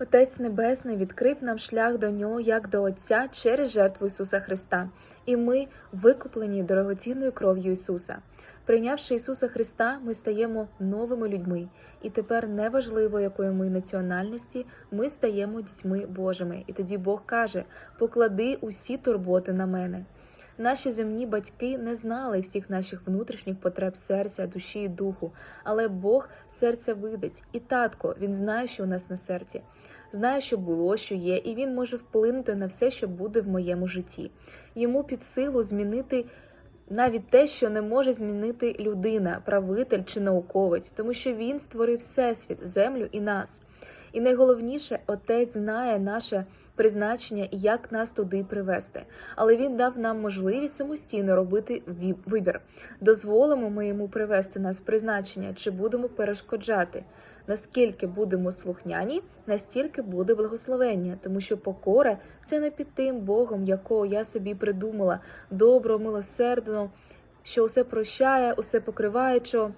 Отець Небесний відкрив нам шлях до нього як до Отця через жертву Ісуса Христа, і ми викуплені дорогоцінною кров'ю Ісуса. Прийнявши Ісуса Христа, ми стаємо новими людьми, і тепер неважливо, якої ми національності, ми стаємо дітьми Божими. І тоді Бог каже: поклади усі турботи на мене. Наші земні батьки не знали всіх наших внутрішніх потреб серця, душі і духу, але Бог серце видить, і татко він знає, що у нас на серці, знає, що було, що є, і він може вплинути на все, що буде в моєму житті. Йому під силу змінити. Навіть те, що не може змінити людина, правитель чи науковець, тому що він створив всесвіт, землю і нас. І найголовніше, отець знає наше призначення і як нас туди привести. Але він дав нам можливість самостійно робити вибір. Дозволимо ми йому привести нас в призначення, чи будемо перешкоджати. Наскільки будемо слухняні, настільки буде благословення, тому що покора це не під тим Богом, якого я собі придумала, добро, милосердно, що усе прощає, усе покриваючо.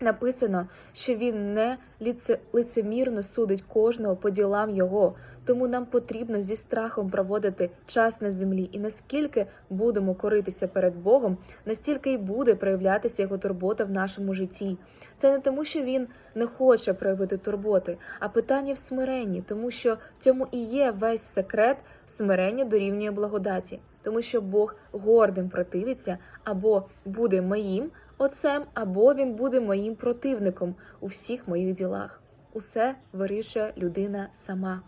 Написано, що він не ліце, лицемірно судить кожного по ділам його, тому нам потрібно зі страхом проводити час на землі, і наскільки будемо коритися перед Богом, настільки й буде проявлятися його турбота в нашому житті. Це не тому, що він не хоче проявити турботи, а питання в смиренні, тому що в цьому і є весь секрет смирення дорівнює благодаті, тому що Бог гордим противиться або буде моїм отцем, або він буде моїм противником у всіх моїх ділах. Усе вирішує людина сама.